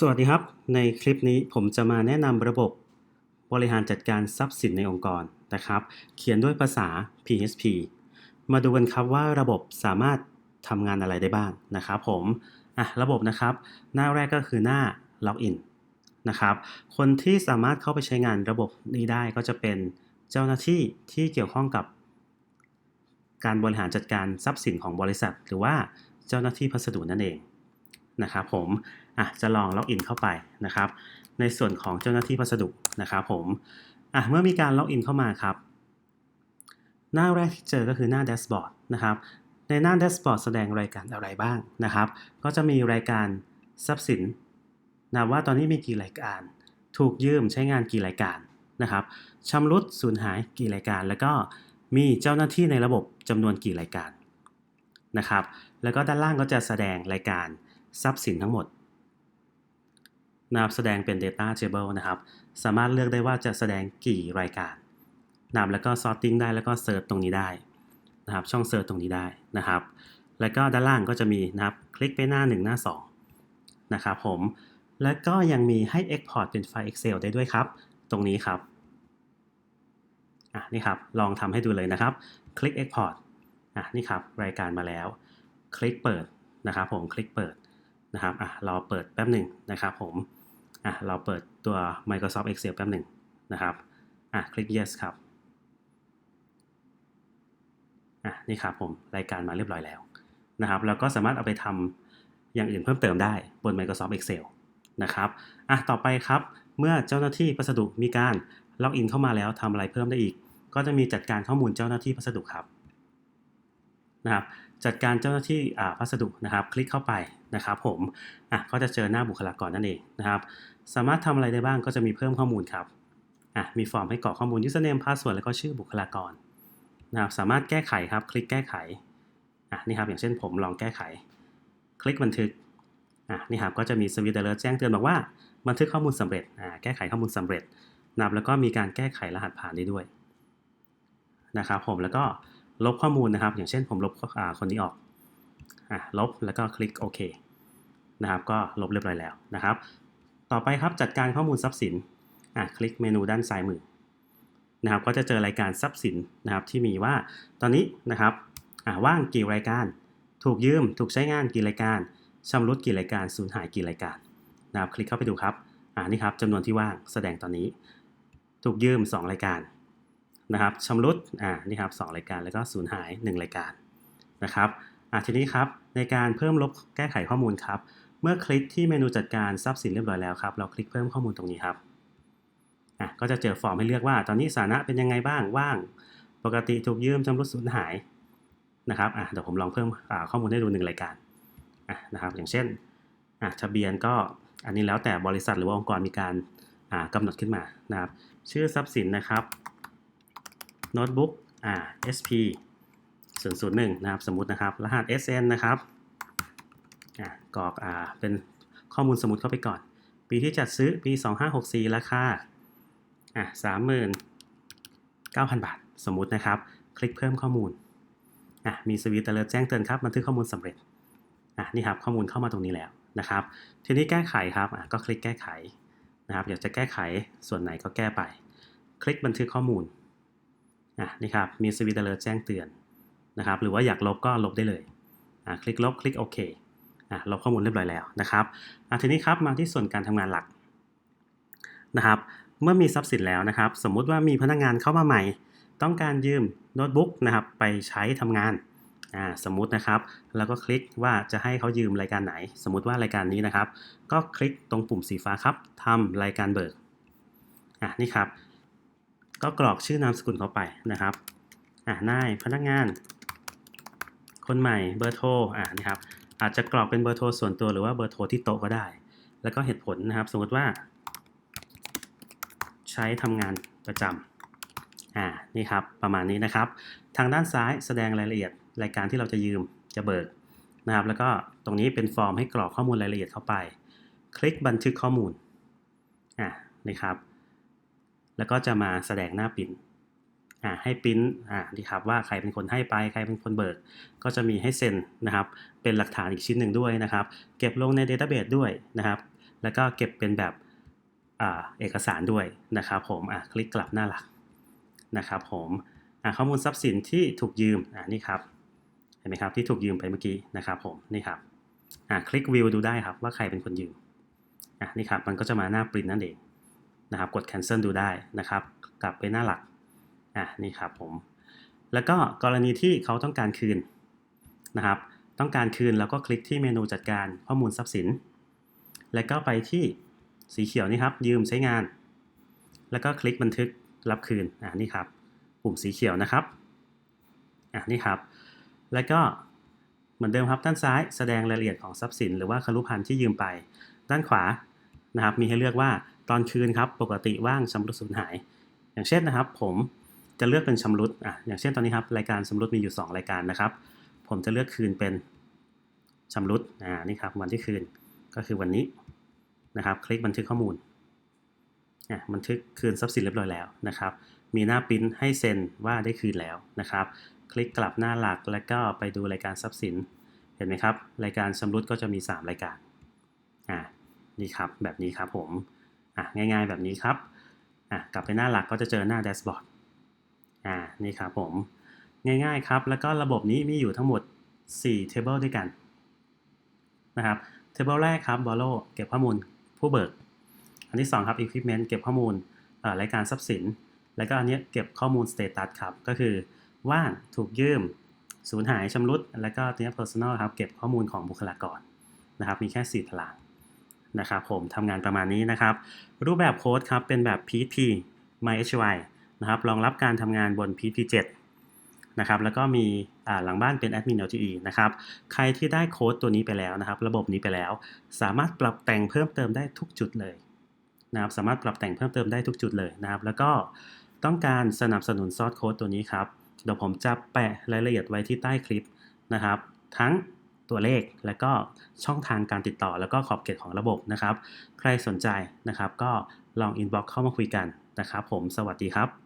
สวัสดีครับ ในคลิปนี้ผมจะมาแนะนำระบบบริหารจัดการทรัพย์สินในองค์กรนะครับ เขียนด้วยภาษา PHP มาดูกันครับว่าระบบสามารถทำงานอะไรได้บ้างนะครับผมอะระบบนะครับ หน้าแรกก็คือหน้า Login นะครับ คนที่สามารถเข้าไปใช้งานระบบนี้ได้ก็จะเป็นเจ้าหน้าที่ที่เกี่ยวข้องกับ การบริหารจัดการทรัพย์สินของบริษัท หรือว่าเจ้าหน้าที่พัสดุนั่นเอง นะครับผมอะจะลองล็อกอินเข้าไปนะครับ ในส่วนของเจ้าหน้าที่พัสดุนะครับผมอะเมื่อมีการล็อกอินเข้ามาครับ หน้าแรกที่เจอก็คือหน้าแดชบอร์ดนะครับในหน้าแดชบอร์ดแสดงรายการอะไรบ้างนะครับ ก็จะมีรายการทรัพย์สินนะว่าตอนนี้มีกี่รายการ ถูกยืมใช้งานกี่รายการนะครับชำรุดสูญหายกี่รายการ แล้วก็มีเจ้าหน้าที่ในระบบจำนวนกี่รายการนะครับ แล้วก็ด้านล่างก็จะแสดงรายการ ทรัพย์สินทั้งหมดนะครับแสดงเป็น data table นะครับ สามารถเลือกได้ว่าจะแสดงกี่รายการนะครับแล้วก็ sorting ได้แล้วก็ search ตรงนี้ได้นะครับ ช่อง search ตรงนี้ได้นะครับ แล้วก็ด้านล่างก็จะมีนะครับ คลิกไปหน้า 1 หน้า 2 นะครับผม แล้วก็ยังมีให้ export เป็นไฟล์ Excel ได้ด้วยครับ ตรงนี้ครับอะนี่ครับ ลองทำให้ดูเลยนะครับ คลิก export อะนี่ครับ รายการมาแล้ว คลิกเปิดนะครับผม คลิกเปิด นะครับอะเรอเปิดแป๊บหนึ่งนะครับผมอะเราเปิดตัว Microsoft Excel แป๊บหนึ่งนะครับอะคลิก yes ครับอะนี่ครับผมรายการมาเรียบร้อยแล้วนะครับแล้วก็สามารถเอาไปทำอย่างอื่นเพิ่มเติมได้บน Microsoft Excel นะครับอะต่อไปครับเมื่อเจ้าหน้าที่พัสดุมีการล็อกอินเข้ามาแล้วทำอะไรเพิ่มได้อีก ก็จะมีจัดการข้อมูลเจ้าหน้าที่พัสดุครับนะครับ จัดการเจ้าหน้าที่พัสดุนะครับ คลิกเข้าไปนะครับผมอะก็จะเจอหน้าบุคลากรนั่นเองนะครับ สามารถทำอะไรได้บ้างก็จะมีเพิ่มข้อมูลครับอะมีฟอร์มให้กรอกข้อมูล username password แล้วก็ชื่อบุคลากรนะครับสามารถแก้ไขครับ คลิกแก้ไขอะนี่ครับอย่างเช่นผมลองแก้ไข คลิกบันทึกอะนี่ครับก็จะมีสวิตเตอร์แจ้งเตือนบอกว่าบันทึกข้อมูลสำเร็จอ่าแก้ไขข้อมูลสำเร็จนะครับแล้วก็มีการแก้ไขรหัสผ่านได้ด้วยนะครับผมแล้วก็ ลบข้อมูลนะครับ อย่างเช่นผมลบคนนี้ออกอะลบแล้วก็คลิกโอเคนะครับ ก็ลบเรียบร้อยแล้วนะครับ ต่อไปครับจัดการข้อมูลทรัพย์สินอะคลิกเมนูด้านซ้ายมือนะครับ ก็จะเจอรายการทรัพย์สินนะครับ ที่มีว่าตอนนี้นะครับอะว่างกี่รายการ ถูกยืม ถูกใช้งานกี่รายการชำรุดกี่รายการสูญหายกี่รายการนะครับ คลิกเข้าไปดูครับอ่านี่ครับจำนวนที่ว่างแสดงตอนนี้ ถูกยืม 2 รายการ นะครับชำรุดอ่านี่ครับสรายการแล้วก็สูญหาย 1 รายการนะครับอ่าทีนี้ครับในการเพิ่มลบแก้ไขข้อมูลครับ เมื่อคลิกที่เมนูจัดการทรัพย์สินเรียบร้อยแล้วครับ เราคลิกเพิ่มข้อมูลตรงนี้ครับอะก็จะเจอฟอร์มให้เลือกว่า ตอนนี้สถานะเป็นยังไงบ้างว่าง ปกติถูกยืมชำรุดสูญหายนะครับอะเดี๋ยวผมลองเพิ่มข้อมูลให้ดูหนึ่งรายการอะนะครับ อย่างเช่นอะทะเบียนก็อันนี้แล้วแต่บริษัทหรือว่าองค์กรมีการกำหนดขึ้นมานะครับ ชื่อทรัพย์สินนะครับ โน้ตบุ๊กอ่า SP 001นะครับสมมุตินะครับ รหัส SN นะครับอ่ากรอกอ่าเป็นข้อมูลสมมติเข้าไปก่อน ปีที่จัดซื้อปี 2564 ราคาอะ39,000 บาท สมมุตินะครับ คลิกเพิ่มข้อมูลอะมีสวิตเตอร์แจ้งเตือนครับบันทึกข้อมูลสำเร็จอะนี่ครับข้อมูลเข้ามาตรงนี้แล้วนะครับ ทีนี้แก้ไขครับอะก็คลิกแก้ไขนะครับอยากจะแก้ไขส่วนไหนก็แก้ไป คลิกบันทึกข้อมูล อะนี่ครับมีสวิตเตอร์แจ้งเตือนนะครับหรือว่าอยากลบก็ลบได้เลยอะคลิกลบคลิกโอเคอะลบข้อมูลเรียบร้อยแล้วนะครับอะทีนี้ครับมาที่ส่วนการทำงานหลักนะครับเมื่อมีทรัพย์สินแล้วนะครับ สมมุติว่ามีพนักงานเข้ามาใหม่ ต้องการยืมโน้ตบุ๊กนะครับไปใช้ทำงานอ่าสมมุตินะครับ แล้วก็คลิกว่าจะให้เขายืมรายการไหน สมมุติว่ารายการนี้นะครับ ก็คลิกตรงปุ่มสีฟ้าครับทำรายการเบิกอะนี่ครับ ก็กรอกชื่อนามสกุลเข้าไปนะครับอ่านายพนักงาน คนใหม่เบอร์โทรอ่านี่ครับอาจจะกรอกเป็นเบอร์โทรส่วนตัวหรือว่าเบอร์โทรที่โต๊ะก็ได้ แล้วก็เหตุผลนะครับ สมมติว่า ใช้ทำงานประจำอ่านี่ครับประมาณนี้นะครับ ทางด้านซ้ายแสดงรายละเอียด รายการที่เราจะยืมจะเบิกนะครับ แล้วก็ตรงนี้เป็นฟอร์มให้กรอกข้อมูลรายละเอียดเข้าไป คลิกบันทึกข้อมูลอ่านี่ครับ แล้วก็จะมาแสดงหน้าปิ้นอ่าให้ปิ้นอ่านี่ครับว่าใครเป็นคนให้ไปใครเป็นคนเบิก ก็จะมีให้เซ็นนะครับ เป็นหลักฐานอีกชิ้นหนึ่งด้วยนะครับ เก็บลงใน Database ด้วยนะครับ แล้วก็เก็บเป็นแบบอ่าเอกสารด้วยนะครับ ผมอะคลิกกลับหน้าหลักนะครับ ผมอะข้อมูลทรัพย์สินที่ถูกยืมอะนี่ครับเห็นไหมครับที่ถูกยืมไปเมื่อกี้นะครับผมนี่ครับอะคลิกวิวดูได้ครับว่าใครเป็นคนยืมอะนี่ครับมันก็จะมาหน้าปริ้นนั่นเอง นะครับ กด cancel ดูได้นะครับ กลับไปหน้าหลัก อะนี่ครับผม แล้วก็กรณีที่เขาต้องการคืนนะครับ ต้องการคืนแล้วก็คลิกที่เมนูจัดการข้อมูลทรัพย์สิน แล้วก็ไปที่สีเขียวนี่ครับ ยืมใช้งาน แล้วก็คลิกบันทึกรับคืน อ่านี่ครับ ปุ่มสีเขียวนะครับ อ่านี่ครับ แล้วก็เหมือนเดิมครับด้านซ้ายแสดงรายละเอียดของทรัพย์สิน หรือว่าคารุพันธ์ที่ยืมไป ด้านขวานะครับ มีให้เลือกว่า ตอนคืนครับปกติว่างชำรุดสูญหาย อย่างเช่นนะครับ ผมจะเลือกเป็นชำรุดอะอย่างเช่นตอนนี้ครับรายการชำรุดมีอยู่ 2 รายการนะครับ ผมจะเลือกคืนเป็นชำรุดอ่านี่ครับวันที่คืนก็คือวันนี้นะครับ คลิกบันทึกข้อมูลอะบันทึกคืนทรัพย์สินเรียบร้อยแล้วนะครับ มีหน้าปริ้นให้เซ็นว่าได้คืนแล้วนะครับ คลิกกลับหน้าหลักแล้วก็ไปดูรายการทรัพย์สินเห็นไหมครับ รายการชำรุดก็จะมี 3 รายการอ่านี่ครับแบบนี้ครับผม อะง่ายๆแบบนี้ครับอะกลับไปหน้าหลักก็จะเจอหน้าแดชบอร์ดอ่านี่ครับผมง่ายๆครับ แล้วก็ระบบนี้มีอยู่ทั้งหมด4 table ด้วยกันนะครับ table แรกครับ borrow เก็บข้อมูลผู้เบิก อันที่ 2 ครับ equipment เก็บข้อมูลรายการทรัพย์สิน แล้วก็อันนี้เก็บข้อมูล status ครับ ก็คือว่างถูกยืมสูญหายชำรุด แล้วก็ตัวนี้ personal ครับ เก็บข้อมูลของบุคลากรนะครับ มีแค่ 4 ตาราง นะครับผมทำงานประมาณนี้นะครับ รูปแบบโค้ดครับเป็นแบบ PHP MySQL นะครับรองรับการทำงานบน PHP 7นะครับแล้วก็มีหลังบ้านเป็น Admin LTE นะครับใครที่ได้โค้ดตัวนี้ไปแล้วนะครับ ระบบนี้ไปแล้ว สามารถปรับแต่งเพิ่มเติมได้ทุกจุดเลยนะครับสามารถปรับแต่งเพิ่มเติมได้ทุกจุดเลยนะครับ แล้วก็ต้องการสนับสนุนซอสโค้ดตัวนี้ครับเดี๋ยวผมจะแปะรายละเอียดไว้ที่ใต้คลิปนะครับ ทั้ง ตัวเลข และก็ช่องทางการติดต่อ แล้วก็ขอบเขตของระบบนะครับ ใครสนใจนะครับ ก็ลองอินบ็อกเข้ามาคุยกันนะครับ ผมสวัสดีครับ